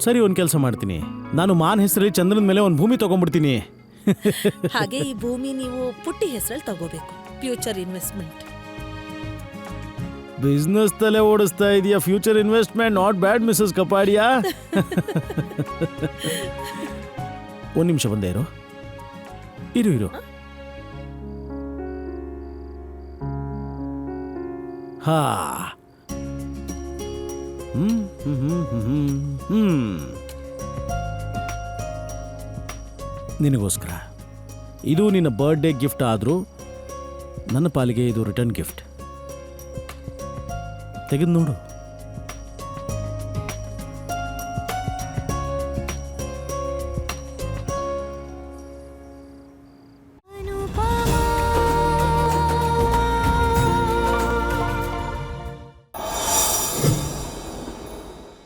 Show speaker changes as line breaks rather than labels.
ಸರಿ ಒಂದು ಕೆಲಸ ಮಾಡ್ತೀನಿ. ನಾನು ಮಾನ್ ಹೆಸರಲ್ಲಿ ಚಂದ್ರನ ಮೇಲೆ ಒಂದು ಭೂಮಿ ತಗೊಂಡ್ಬಿಡ್ತೀನಿ.
ಹಾಗೆ ಈ ಭೂಮಿ ನೀವು ಪುಟ್ಟಿ ಹೆಸರಲ್ಲಿ ತಗೋಬೇಕು. Future investment.
ಬಿಸ್ನೆಸ್ ತಲೆ ಓಡಿಸ್ತಾ ಇದೆಯಾ? Future investment not bad Mrs Kapadia? ಒಂದು ನಿಮಿಷ ಬಂದೇ ಇರು. ಇರು ಇರು. ಹಾ. ಹ್ಮ್ ಹ್ಮ್ ಹ್ಮ್ ಹ್ಮ್. ಹ್ಮ್. ನಿನಗೋಸ್ಕರ. ಇದು ನಿನ್ನ ಬರ್ಡೇ ಗಿಫ್ಟ್ ಆದರೂ ನನ್ನ ಪಾಲಿಗೆ ಇದು ರಿಟರ್ನ್ ಗಿಫ್ಟ್. ತೆಗೆದು ನೋಡು